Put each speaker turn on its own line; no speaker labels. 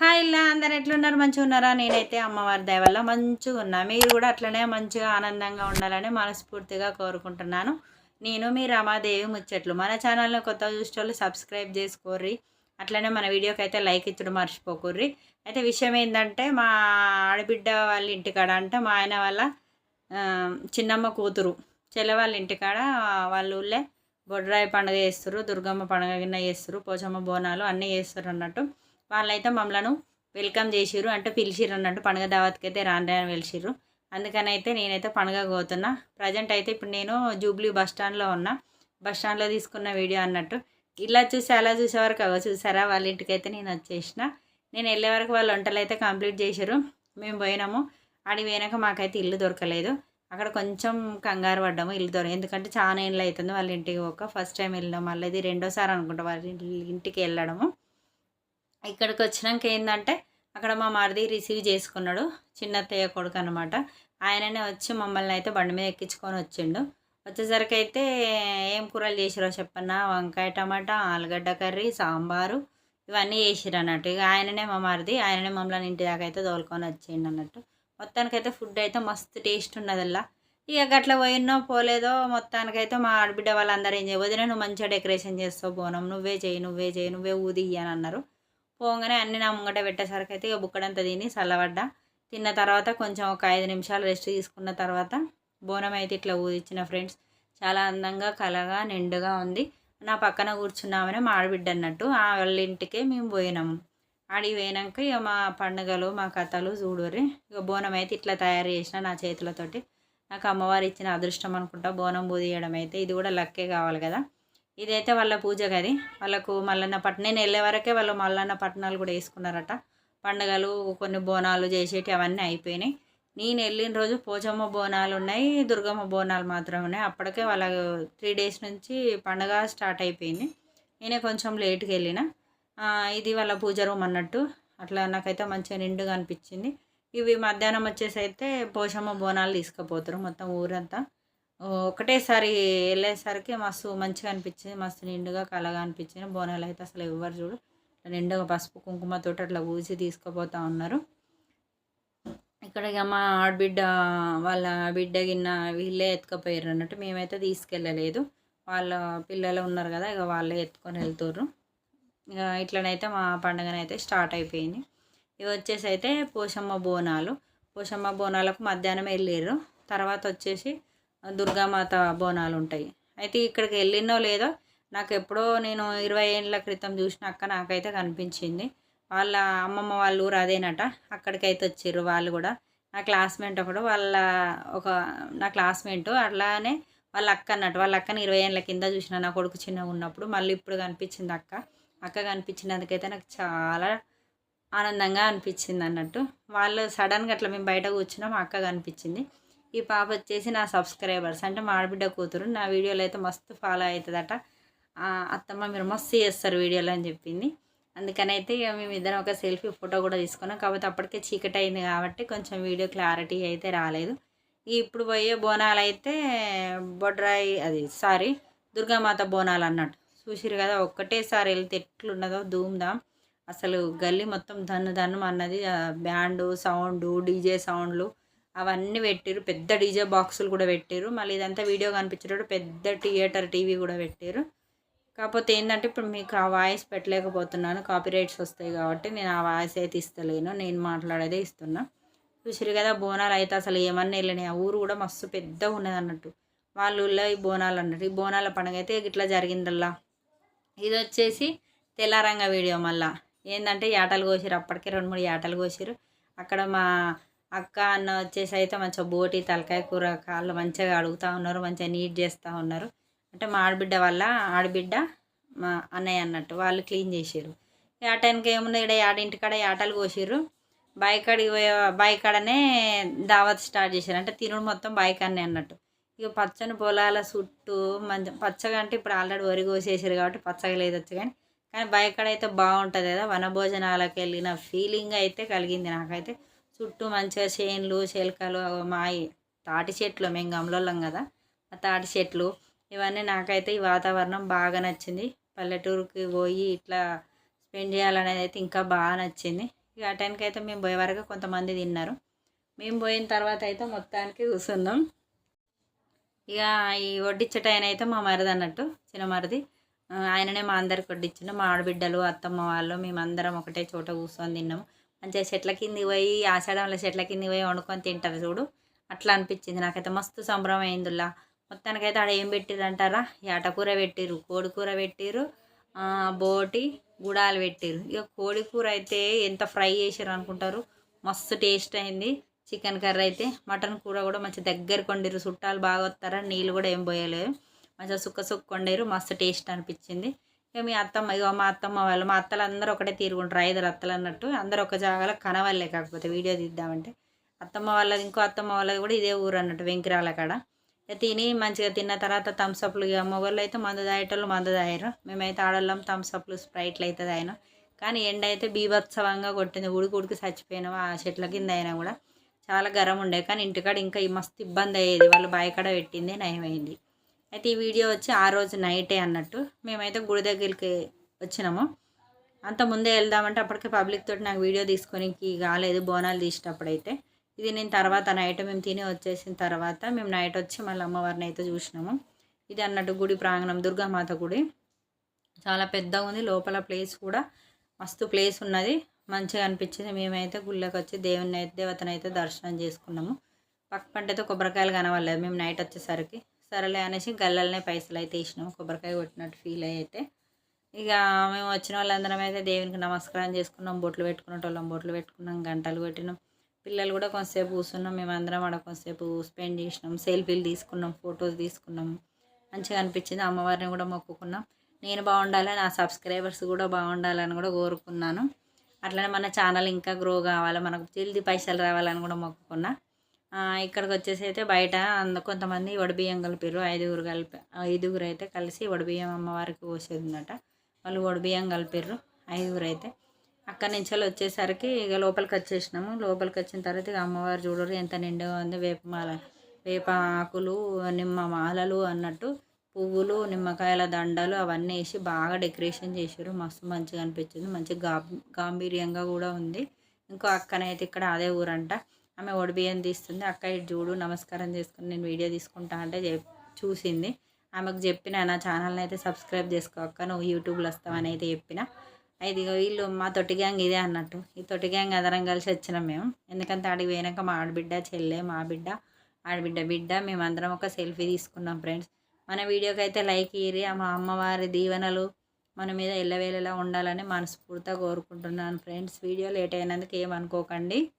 Hi ఇలా అందరు ఎట్లున్నారు? మంచిగా ఉన్నారా నేనైతే అమ్మవారి దయ వల్ల మంచిగా ఉన్నా మీరు కూడా అట్లనే మంచిగా ఆనందంగా ఉండాలని మనస్ఫూర్తిగా కోరుకుంటున్నాను. నేను మీ రమాదేవి ముచ్చట్లు. మన ఛానల్ని కొత్త చూసేవాళ్ళు సబ్స్క్రైబ్ చేసుకోర్రి. అట్లనే మన వీడియోకి అయితే లైక్ ఇచ్చడం మర్చిపోకుర్రి. అయితే విషయం ఏంటంటే మా ఆడబిడ్డ వాళ్ళ ఇంటికాడ అంటే మా ఆయన వాళ్ళ చిన్నమ్మ కూతురు. చెల్ల వాళ్ళ ఇంటికాడ వాళ్ళ ఊళ్ళే బొడ్రాయి పండుగ చేస్తారు దుర్గమ్మ పండుగ కింద చేస్తారు పోచమ్మ బోనాలు అన్నీ చేస్తారు అన్నట్టు. వాళ్ళైతే మమ్మలను వెల్కమ్ చేసిర్రు. అంటే పిలిచిర్రు అన్నట్టు పండుగ దావత్కి అయితే రాను రాని పిలిచిర్రు అందుకని అయితే నేనైతే పండుగ పోతున్నా. ప్రజెంట్ అయితే ఇప్పుడు నేను జూబ్లీ బస్ స్టాండ్లో ఉన్నా. బస్ స్టాండ్లో తీసుకున్న వీడియో అన్నట్టు. ఇలా చూసి అలా చూసే వరకు చూసారా? వాళ్ళ ఇంటికి అయితే నేను వచ్చేసిన. నేను వెళ్ళే వరకు వాళ్ళు వంటలు అయితే కంప్లీట్ చేశారు మేము పోయినాము. ఆడి పోయినాక మాకైతే ఇల్లు దొరకలేదు. అక్కడ కొంచెం కంగారు పడ్డాము. ఇల్లు దొరక ఎందుకంటే చాలా ఇండ్లు అవుతుంది వాళ్ళ ఇంటికి పోక. ఫస్ట్ టైం వెళ్ళినాం. మళ్ళీ ఇది రెండోసారి అనుకుంటా వాళ్ళ ఇంటికి వెళ్ళడము. ఇక్కడికి వచ్చినాక ఏంటంటే అక్కడ మా మరిది రిసీవ్ చేసుకున్నాడు చిన్నత్తయ్య కొడుకు అనమాట ఆయననే వచ్చి మమ్మల్ని అయితే బండి మీద ఎక్కించుకొని వచ్చిండు. వచ్చేసరికి అయితే ఏం కూరలు చేసిరో చెప్పన్నా వంకాయ టమాటా ఆలుగడ్డ కర్రీ సాంబారు ఇవన్నీ చేసిరు అన్నట్టు ఇక ఆయననే మా మరిది ఆయననే మమ్మల్ని ఇంటి దాకా అయితే తోలుకొని వచ్చిండు అన్నట్టు మొత్తానికైతే ఫుడ్ అయితే మస్తు టేస్ట్ ఉన్నదల్లా. ఇక గట్ల పోయినో పోలేదో మొత్తానికైతే మా ఆడబిడ్డ వాళ్ళందరూ ఏం చేయబోదు నువ్వు మంచిగా డెకరేషన్ చేస్తావు బోనం నువ్వే చేయి నువ్వే చేయి నువ్వే ఊది అని అన్నారు. పోగానే అన్ని నా ముంగట పెట్టేసరికి అయితే ఇక బుక్కడంతా తిని చల్లబడ్డా తిన్న తర్వాత కొంచెం ఒక ఐదు నిమిషాలు రెస్ట్ తీసుకున్న తర్వాత బోనం అయితే ఇట్లా ఊదిచ్చిన ఫ్రెండ్స్. చాలా అందంగా కలగా నిండుగా ఉంది. నా పక్కన కూర్చున్నామని మా ఆడబిడ్డ అన్నట్టు ఆ వాళ్ళ ఇంటికే మేము పోయినాము. ఆడి పోయినాక ఇక మా పండుగలు మా కథలు చూడరి ఇక బోనం అయితే ఇట్లా తయారు చేసిన నా చేతులతోటి. నాకు అమ్మవారు ఇచ్చిన అదృష్టం అనుకుంటా బోనం బూదియడం అయితే. ఇది కూడా లక్కే కావాలి కదా. ఇదైతే వాళ్ళ పూజ గది. వాళ్ళకు మల్లన్న పట్నం నేను వెళ్ళే వరకే వాళ్ళు మల్లన్న పట్టణాలు కూడా వేసుకున్నారట. పండుగలు కొన్ని బోనాలు చేసేటి అవన్నీ అయిపోయినాయి. నేను వెళ్ళిన రోజు పోచమ్మ బోనాలు ఉన్నాయి దుర్గమ్మ బోనాలు మాత్రం ఉన్నాయి. అప్పటికే వాళ్ళ త్రీ డేస్ నుంచి పండగ స్టార్ట్ అయిపోయింది. నేనే కొంచెం లేట్కి వెళ్ళిన. ఇది వాళ్ళ పూజ రూమ్ అన్నట్టు. అట్లా నాకైతే మంచిగా నిండుగా అనిపించింది. ఇవి మధ్యాహ్నం వచ్చేసి అయితే పోషమ్మ బోనాలు తీసుకుపోతారు మొత్తం ఊరంతా. ఒకటేసారి వెళ్ళేసరికి మస్తు మంచిగా అనిపించింది మస్తు నిండుగా కలగా అనిపించింది. బోనాలు అయితే అసలు ఎవ్వరు చూడు నిండుగా పసుపు కుంకుమతోటి అట్లా ఊసి తీసుకుపోతా ఉన్నారు. ఇక్కడ ఇక మా ఆడబిడ్డ వాళ్ళ బిడ్డ గిన్న వీళ్ళే ఎత్తుకపోయారు అన్నట్టు మేమైతే తీసుకెళ్ళలేదు. వాళ్ళ పిల్లలు ఉన్నారు కదా ఇక వాళ్ళే ఎత్తుకొని వెళ్తుర్రు. ఇక ఇట్లనైతే మా పండుగనైతే స్టార్ట్ అయిపోయింది. ఇవి వచ్చేసి అయితే పోషమ్మ బోనాలు. పోషమ్మ బోనాలకు మధ్యాహ్నం వెళ్ళారు తర్వాత వచ్చేసి దుర్గామాత బోనాలు ఉంటాయి అయితే ఇక్కడికి వెళ్ళినో లేదో నాకు ఎప్పుడో నేను ఇరవై ఏళ్ళ క్రితం చూసిన అక్క నాకైతే కనిపించింది. వాళ్ళ అమ్మమ్మ వాళ్ళ ఊరు అదేనట. అక్కడికైతే వచ్చారు వాళ్ళు కూడా. నా క్లాస్మేట్ ఒకడు వాళ్ళ ఒక నా క్లాస్మేట్ అట్లానే వాళ్ళ అక్క అన్నట్టు. వాళ్ళ అక్కని ఇరవై ఏళ్ళ కింద చూసిన. నా కొడుకు చిన్నగా ఉన్నప్పుడు మళ్ళీ ఇప్పుడు కనిపించింది అక్క. అక్క కనిపించినందుకైతే నాకు చాలా ఆనందంగా అనిపించింది అన్నట్టు. వాళ్ళు సడన్గా అట్లా మేము బయట కూర్చున్నాం మా అక్క కనిపించింది. ఈ పాప వచ్చేసి నా సబ్స్క్రైబర్స్. అంటే మా ఆడబిడ్డ కూతురు. నా వీడియోలు అయితే మస్తు ఫాలో అవుతుందట అత్తమ్మ మీరు మస్తు చేస్తారు వీడియోలు అని చెప్పింది. అందుకని అయితే ఇక మేము ఇద్దరం ఒక సెల్ఫీ ఫోటో కూడా తీసుకున్నాం. కాకపోతే అప్పటికే చీకటి అయింది కాబట్టి కొంచెం వీడియో క్లారిటీ అయితే రాలేదు. ఇప్పుడు పోయే బోనాలు అయితే బొడ్రాయి అది సారీ దుర్గామాత బోనాలు అన్నట్టు. చూసిరు కదా ఒక్కటేసారి వెళ్తే ఎట్లున్నదో ధూమ్దాం అసలు గల్లీ మొత్తం దన్ను దన్ను అన్నది. బ్యాండు సౌండు సౌండ్ డీజే సౌండ్లు అవన్నీ పెట్టారు పెద్ద డీజే బాక్సులు కూడా పెట్టారు మళ్ళీ ఇదంతా వీడియో కనిపించేటప్పుడు పెద్ద థియేటర్ టీవీ కూడా పెట్టారు కాకపోతే ఏంటంటే ఇప్పుడు మీకు ఆ వాయిస్ పెట్టలేకపోతున్నాను. కాపీరైట్స్ వస్తాయి కాబట్టి నేను ఆ వాయిస్ అయితే ఇస్తలేను. నేను మాట్లాడేదే ఇస్తున్నా. చూసిరు కదా బోనాలు అయితే అసలు ఏమన్నా వెళ్ళినాయి. ఆ ఊరు కూడా మస్తు పెద్దగా ఉన్నది అన్నట్టు. వాళ్ళ ఊళ్ళో ఈ బోనాలు అన్నట్టు. ఈ బోనాల పండుగ అయితే ఇట్లా జరిగిందల్లా. ఇది వచ్చేసి తెల్లారంగ వీడియో మళ్ళా. ఏంటంటే ఏటలు కోసారు అప్పటికే రెండు మూడు యాటలు కోసారు అక్కడ మా అక్క అన్న వచ్చేసి అయితే మంచిగా బోటి తలకాయ కూర కాళ్ళు మంచిగా అడుగుతూ ఉన్నారు మంచిగా నీట్ చేస్తూ ఉన్నారు. అంటే మా ఆడబిడ్డ వల్ల ఆడబిడ్డ మా అన్నయ్య అన్నట్టు వాళ్ళు క్లీన్ చేసారు ఆ టైంకి ఏముంది ఇక్కడ ఆడింటికాడ యాటలు కోసిర్రు. బాయికాడికి పోయే బాయికాడనే దావత్ స్టార్ట్ చేశారు అంటే తినుడు మొత్తం బాయికాడనే అన్నట్టు. ఇక పచ్చని పొలాల చుట్టూ మంచి పచ్చగా అంటే ఇప్పుడు ఆల్రెడీ వరి కోసేసారు కాబట్టి పచ్చగా లేదొచ్చు కానీ కానీ బాయికాడ అయితే బాగుంటుంది కదా. వనభోజనాలకు వెళ్ళిన ఫీలింగ్ అయితే కలిగింది నాకైతే. చుట్టూ మంచిగా చేన్లు చిలకలు మా తాటి చెట్లు మేము గమలోళ్ళం కదా. ఆ తాటి చెట్లు ఇవన్నీ నాకైతే ఈ వాతావరణం బాగా నచ్చింది. పల్లెటూరుకి పోయి ఇట్లా స్పెండ్ చేయాలనేది అయితే ఇంకా బాగా నచ్చింది. ఇక ఆ టైంకి అయితే మేము పోయే వరకు కొంతమంది తిన్నారు. మేము పోయిన తర్వాత అయితే మొత్తానికి కూర్చున్నాం ఇక ఈ వడ్డిచ్చట ఆయన అయితే మా మరిది అన్నట్టు చిన్న మరిది. ఆయననే మా అందరికి వడ్డించిండు మా ఆడబిడ్డలు అత్తమ్మ వాళ్ళు మేమందరం ఒకటే చోట కూర్చొని తిన్నాము. మంచిగా చెట్ల కింది పోయి ఆషాఢంలో చెట్ల కింది పోయి వండుకొని తింటారు చూడు. అట్లా అనిపించింది నాకైతే. మస్తు సంబరం అయిందిలా మొత్తానికైతే ఆడ ఏం పెట్టిర్రు అంటారా కూర పెట్టిర్రు కోడి కూర బోటి గుడాలు పెట్టిరు ఇక కోడి కూర అయితే ఎంత ఫ్రై చేసారు అనుకుంటారు? మస్తు టేస్ట్ అయింది. చికెన్ కర్రీ అయితే మటన్ కూర కూడా మంచి దగ్గర కొండిరు చుట్టాలు బాగా వస్తారా నీళ్ళు కూడా ఏం పోయలేదు. మంచిగా సుక్క సుక్క కొండేరు మస్తు టేస్ట్ అనిపించింది. ఇక మీ అత్తమ్మ ఇగో మా అత్తమ్మ వాళ్ళు మా అత్తలు అందరూ ఒకటే తీరుకుంటారు ఐదుగురు అత్తలు అన్నట్టు. అందరూ ఒక జాగాలో కనవాళ్ళే కాకపోతే వీడియో తీద్దామంటే. అత్తమ్మ వాళ్ళది ఇంకో అత్తమ్మ వాళ్ళది కూడా ఇదే ఊరు అన్నట్టు వెంకిరాల కాడ. తిని మంచిగా తిన్న తర్వాత థమ్స్అప్లు ఇక మొగోళ్ళు అయితే మందు తాగేటోళ్ళు మందు తాగారు మేమైతే ఆడోళ్ళం థమ్స్అప్లు స్ప్రైట్లు అయితే తాగినా. కానీ ఎండ అయితే బీభత్సవంగా కొట్టింది ఉడికి ఉడికి చచ్చిపోయినాం ఆ చెట్ల కింద అయినా కూడా. చాలా గరం ఉండే కానీ ఇంటికాడ ఇంకా ఈ మస్తు ఇబ్బంది అయ్యేది వాళ్ళు బాయకాడ పెట్టిందే నయమైంది. అయితే ఈ వీడియో వచ్చి ఆ రోజు నైటే అన్నట్టు. మేమైతే గుడి దగ్గరికి వచ్చినాము. అంత ముందే వెళ్దామంటే అప్పటికే పబ్లిక్ తోటి నాకు వీడియో తీసుకొని కాలేదు బోనాలు తీసేటప్పుడైతే. ఇది నేను తర్వాత నైట్ మేము తిని వచ్చేసిన తర్వాత మేము నైట్ వచ్చి మళ్ళీ అమ్మవారిని అయితే చూసినాము. ఇది అన్నట్టు గుడి ప్రాంగణం దుర్గామాత గుడి. చాలా పెద్దగా ఉంది. లోపల ప్లేస్ కూడా మస్తు ప్లేస్ ఉన్నది. మంచిగా అనిపించింది. మేమైతే గుళ్ళకి వచ్చి దేవుని అయితే దేవతను అయితే దర్శనం చేసుకున్నాము. పక్క పంట అయితే కొబ్బరికాయలు కనవలేదు మేము నైట్ వచ్చేసరికి. సరేలే అనేసి గల్లలనే పైసలు అయితే ఇచ్చినాము కొబ్బరికాయ కొట్టినట్టు ఫీల్ అయితే ఇక మేము వచ్చిన వాళ్ళందరం అయితే దేవునికి నమస్కారం చేసుకున్నాం. బొట్లు పెట్టుకునేటోళ్ళం. బొట్లు పెట్టుకున్నాం. గంటలు కొట్టినాం. పిల్లలు కూడా కొంతసేపు కూర్చున్నాం మేమందరం ఆడ కొంతసేపు స్పెండ్ చేసినాం. సెల్ఫీలు తీసుకున్నాం. ఫొటోస్ తీసుకున్నాం. మంచిగా అనిపించింది. అమ్మవారిని కూడా మొక్కుకున్నాం. నేను బాగుండాలి నా సబ్స్క్రైబర్స్ కూడా బాగుండాలని కూడా కోరుకున్నాను. అట్లనే మన ఛానల్ ఇంకా గ్రో కావాలి మనకు జల్దీ పైసలు రావాలని కూడా మొక్కుకున్నా. ఇక్కడికి వచ్చేసి అయితే బయట అంద కొంతమంది వడిబియ్యం కలిపారు ఐదుగురు కలిపి ఐదుగురు అయితే కలిసి వడిబియ్యం అమ్మవారికి పోసేది ఉందట వాళ్ళు వడిబియ్యం కలిపారు ఐదుగురు అయితే అక్కడి నుంచి వాళ్ళు వచ్చేసరికి ఇక లోపలికి వచ్చేసినాము. లోపలికి వచ్చిన తర్వాత ఇక అమ్మవారు చూడరు ఎంత నిండుగా ఉంది వేపమాల వేప ఆకులు నిమ్మ మాలలు అన్నట్టు పువ్వులు నిమ్మకాయల దండలు అవన్నీ వేసి బాగా డెకరేషన్ చేశారు మస్తు మంచిగా అనిపించింది. మంచి గా గాంభీర్యంగా కూడా ఉంది. ఇంకో అక్కనైతే ఇక్కడ అదే ఊరంట. ఆమె ఒడిబియ్యం తీస్తుంది. అక్క ఇటు చూడు నమస్కారం చేసుకుని నేను వీడియో తీసుకుంటా అంటే చెప్- చూసింది. ఆమెకు చెప్పిన నా ఛానల్ని అయితే సబ్స్క్రైబ్ చేసుకో అక్క నువ్వు యూట్యూబ్లో వస్తావని అయితే చెప్పిన. అయితే వీళ్ళు మా తొట్టి గ్యాంగ్ ఇదే అన్నట్టు. ఈ తొట్టి గ్యాంగ్ అందరం కలిసి వచ్చినాం మేము. ఎందుకంటే ఆడికి పోయినాక మా ఆడబిడ్డ చెల్లె మా బిడ్డ ఆడబిడ్డ బిడ్డ మేమందరం ఒక సెల్ఫీ తీసుకున్నాం ఫ్రెండ్స్. మన వీడియోకి అయితే లైక్ ఇరి మా అమ్మవారి దీవెనలు మన మీద ఎల్లవేళలా ఉండాలని మనస్ఫూర్తిగా కోరుకుంటున్నాను ఫ్రెండ్స్. వీడియో లేట్ అయినందుకు ఏమనుకోకండి.